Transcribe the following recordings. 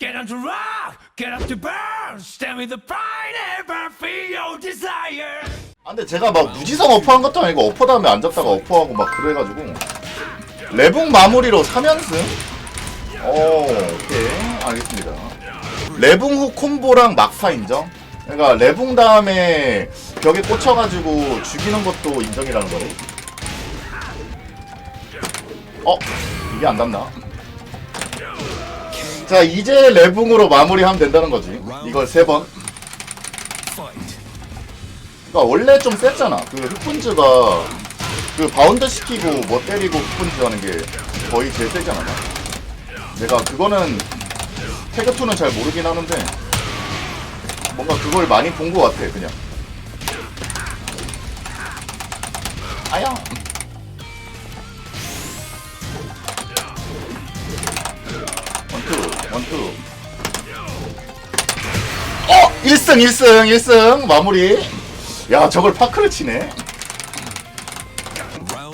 Get on to rock, get up to burn, stand with the pride and burn, feel your desire. 아, 근데 제가 막 무지성 어퍼한 것도 아니고 어퍼 다음에 앉았다가 어퍼하고 막 그래가지고 레붕 마무리로 3연승? 오 오케이 알겠습니다 레붕 후 콤보랑 막파 인정? 그러니까 레붕 다음에 벽에 꽂혀가지고 죽이는 것도 인정이라는 거네 어? 이게 안 닿나? 자 이제 레붕으로 마무리하면 된다는 거지 이걸 세번. 그러니까 원래 좀 셌잖아. 그 흑분즈가 그 바운드 시키고 뭐 때리고 흑분즈 하는 게 거의 제일 세지 않았나? 내가 그거는 태그2는 잘 모르긴 하는데 뭔가 그걸 많이 본 것 같아 그냥. 아야. 원투. 어! 1승 1승 1승. 마무리. 야 저걸 파크를 치네.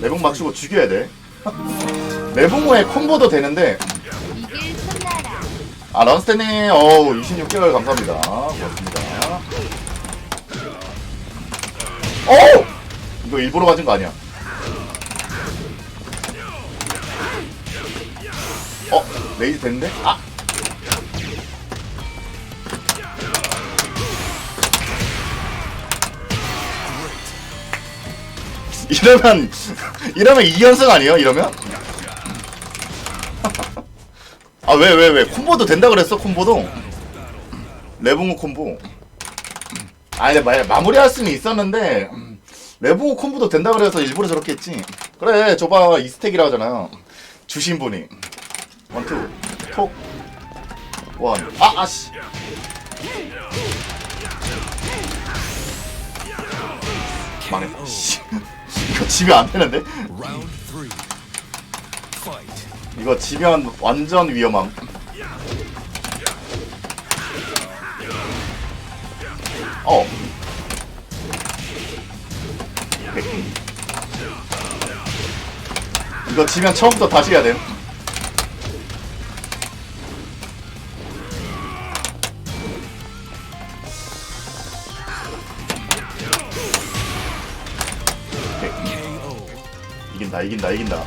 레봉 맞추고 죽여야 돼. 레봉 후에 콤보도 되는데. 아 런스테님 어우 26개월 감사합니다. 고맙습니다. 어 이거 일부러 맞은 거 아니야. 어 레이즈 됐는데? 아 이러면 이러면 2연승 아니에요? 이러면? 아 왜 왜 왜? 콤보도 된다 그랬어 콤보도? 레붕우 콤보. 아니 마, 마무리할 수는 있었는데 레붕우 콤보도 된다 그래서 일부러 저렇게 했지. 그래 저봐 이스택이라 하잖아요. 주신 분이. 원투 톡원. 아 아씨. 망했다 씨. 이거 지면 안 되는데. 이거 지면 완전 위험함. 어. 이거 지면 처음부터 다시 해야 돼. 이긴다, 이긴다, 이긴다.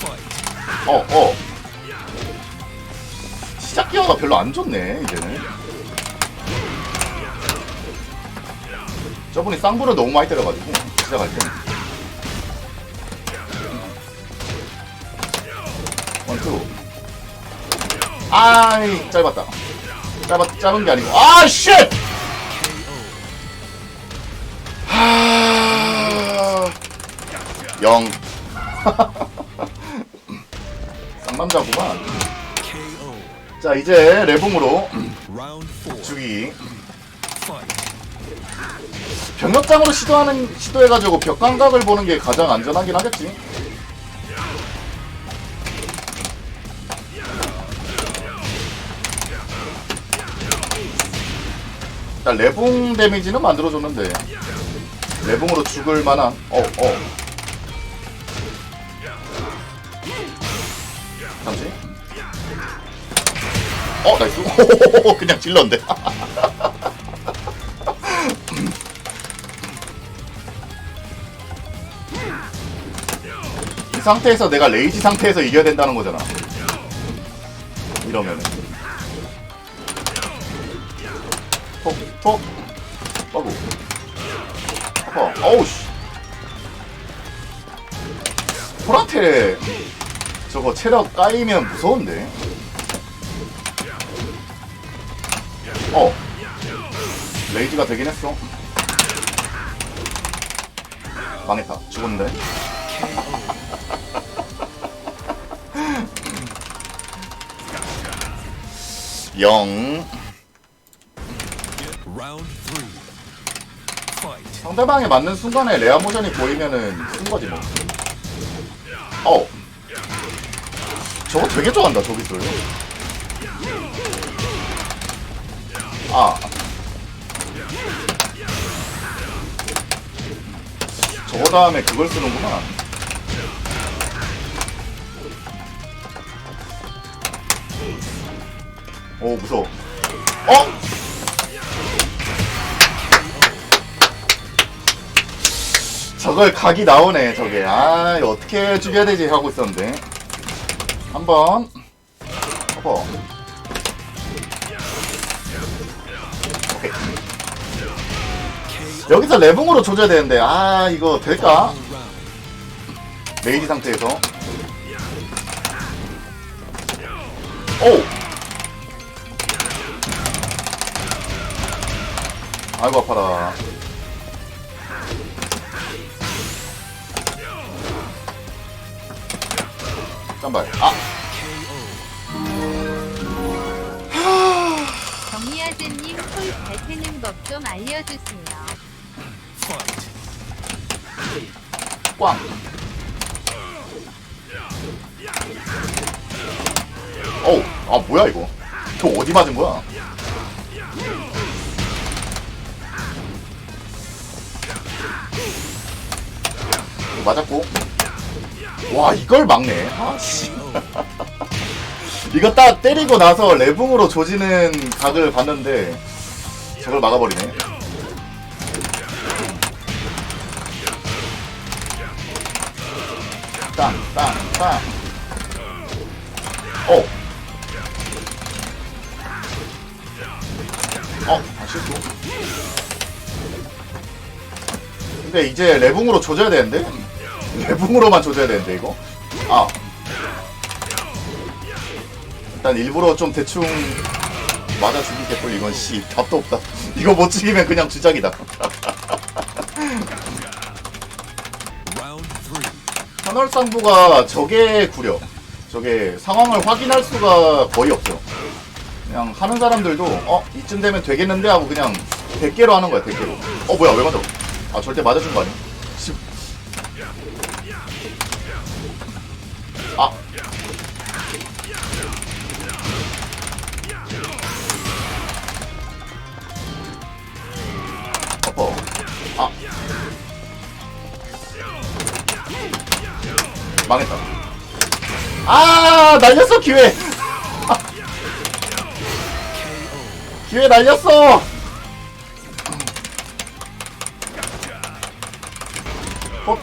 Fight. 어, 어. 시작 기어가 별로 안 좋네, 이제는. 저분이 쌍부를 너무 많이 때려가지고, 시작할 때. 원투. 아이, 짧았다. 짧았, 짧은 게 아니고, 아, 쉣! 영. 쌍남자구만. KO. 자, 이제. 주기. Fight. 병력장으로 시도하는, 시도해가지고 벽 감각을 보는 게 가장 안전하긴 하겠지. 일단 레붕 데미지는 만들어줬는데. 레붕으로 죽을 만한, 어, 어. 잠 나이스. 그냥 질렀는데. 이 상태에서 내가 레이지 상태에서 이겨야 된다는 거잖아. 이러면은. 톡, 톡. 어구. 어, 어우씨. 호라테 저거 체력 까이면 무서운데. 어. 레이지가 되긴 했어. 망했다. 죽었는데. 영. 상대방에 맞는 순간에 레아 모션이 보이면은 쓴 거지 뭐. 어. 저거 되게 좋아한다 저기들. 아. 저거 다음에 그걸 쓰는구나. 오 무서워 어? 저걸 각이 나오네 저게 아 어떻게 죽여야 되지 하고 있었는데 한번 커버 여기서 레붕으로 조져야 되는데 아 이거 될까? 메이지 상태에서 오! 아이고 아파라 짠발 아! 정리아재님 콜 밝히는 법 좀 알려주세요. 꽝! 어우 아 뭐야 이거? 저 어디 맞은 거야? 맞았고. 와 이걸 막네. 아 씨. 이거 딱 때리고 나서 레붕으로 조지는 각을 봤는데 저걸 막아버리네 땅, 땅, 땅. 어. 어, 아, 실수. 근데 이제 레붕으로 조져야 되는데? 레붕으로만 조져야 되는데, 이거? 아. 일단 일부러 좀 대충 맞아 죽이 개뿔 이건 씨 답도 없다. 이거 못 죽이면 그냥 주작이다. 산월상부가 저게 구려. 저게 상황을 확인할 수가 거의 없죠. 그냥 하는 사람들도 어 이쯤 되면 되겠는데 하고 그냥 100개로 하는 거야 100개로. 어 뭐야 왜 맞아? 아 절대 맞아준 거 아니야? 씨. 아. 어. 아. 망했다. 아, 날렸어, 기회! 기회 날렸어! 어?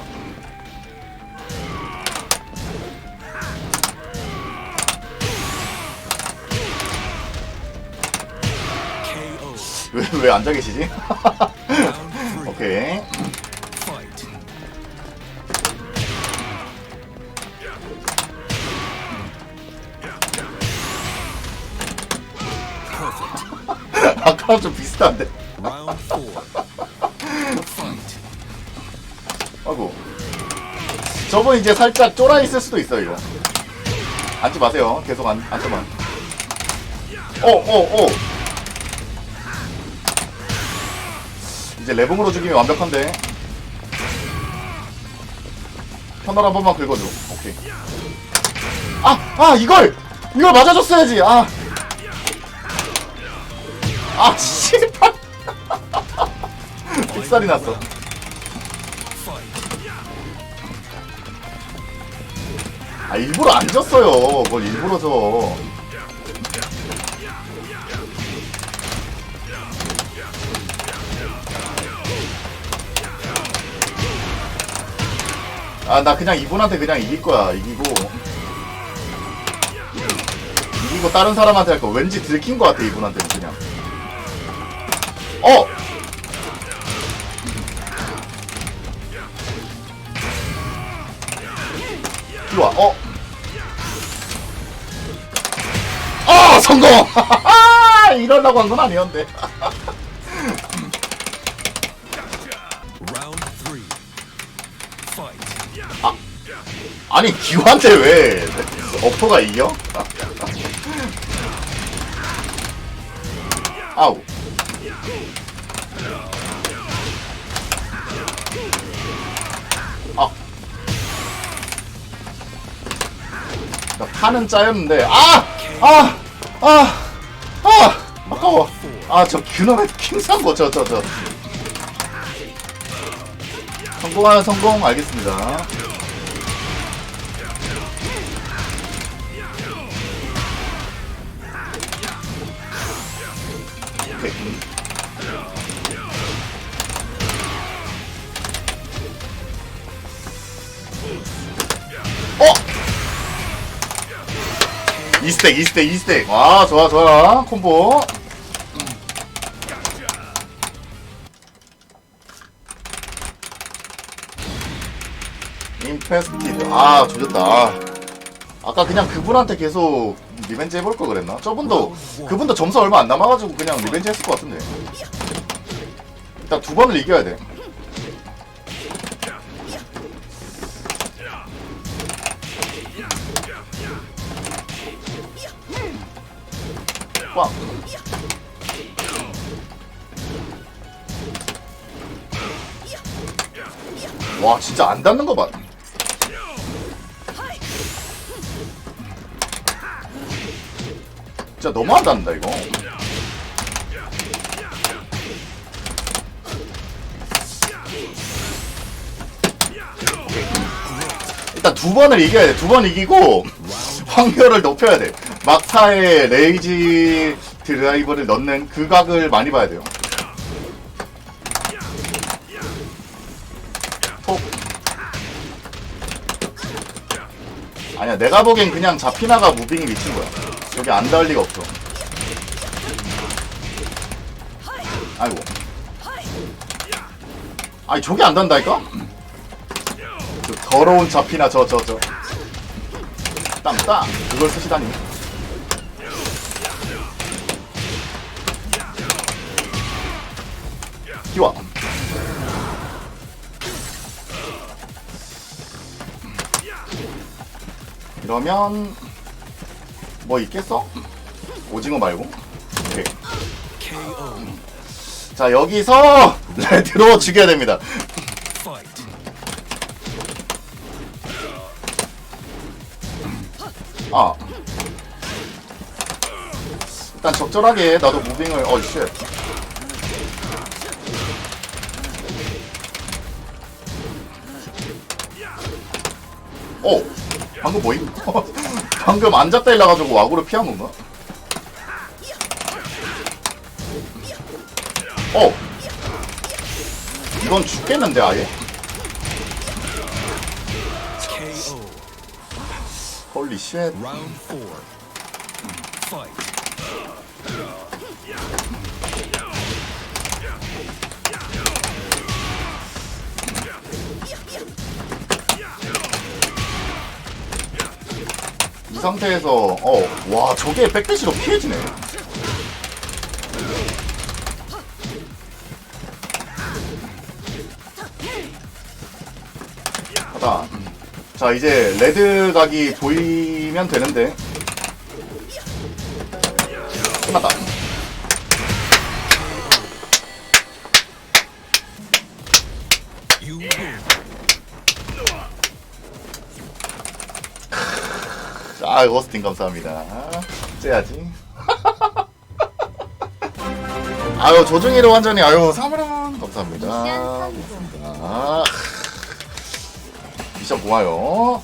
KO. 왜, 왜 앉아 계시지? 아까랑 좀 비슷한데? 아이고. 저분 이제 살짝 쫄아 있을 수도 있어, 이거. 앉지 마세요. 계속 앉, 앉아만. 어, 어, 어. 이제 레붕으로 죽이면 완벽한데. 터널 한 번만 긁어줘. 오케이. 아, 아, 이걸! 이걸 맞아줬어야지, 아. 아, 씨발. 삑살이 났어. 아 일부러 안 졌어요. 뭘 일부러 져. 아 나 그냥 이분한테 그냥 이길 거야. 이기고 이기고 다른 사람한테 할 거. 왠지 들킨 거 같아 이분한테는 그냥. 어. 이리 와. 어. 아 성공! 이러려고 한건 three. Fight. 아니 기환한테 왜 어퍼가 이겨? 아. 나 판은 짜였는데 아! 아! 아! 아! 아까워. 아, 저 균형의 킹상고 저저 저. 성공하면 성공 알겠습니다. 오케이. 어! 이스택, 이스택, 이스택. 와, 좋아, 좋아. 콤보. 인페스티드. 아, 조졌다. 아. 아까 그냥 그분한테 계속 리벤지 해볼 걸 그랬나? 저분도 그분도 점수 얼마 안 남아가지고 그냥 리벤지 했을 것 같은데. 일단 두 번을 이겨야 돼. 꽝. 와 진짜 안 닿는 거 봐. 진짜 너무 안 닿는다 이거. 일단 두 번을 이겨야 돼. 두 번 이기고 확률을 높여야 돼. 막타에 레이지 드라이버를 넣는 그 각을 많이 봐야 돼요. 톡. 아니야, 내가 보기엔 그냥 자피나가 무빙이 미친 거야. 여기 안 닿을 리가 없어. 아이고. 아니, 저게 안 닿는다니까? 그 더러운 자피나 저, 저, 저. 땅, 땅. 그걸 쓰시다니. 기와. 이러면 뭐 있겠어? 오징어 말고. 오케이. 자 여기서 레드로 죽여야 됩니다. 아. 일단 적절하게 나도 무빙을 어 쉣. 어 방금 뭐임? 방금 앉았다 일어가지고 와구를 피한 건가? 어 이건 죽겠는데 아예? 헐리 쉣 상태에서 어 와 저게 백대시로 피해지네. 하다. 자 이제 레드 각이 보이면 되는데. 끝났다 아 워스팅 감사합니다. 째야지. 아유 조중이로 완전히 아유 사무람 감사합니다. 미션 성공. 감사합니다. 미션 고마워요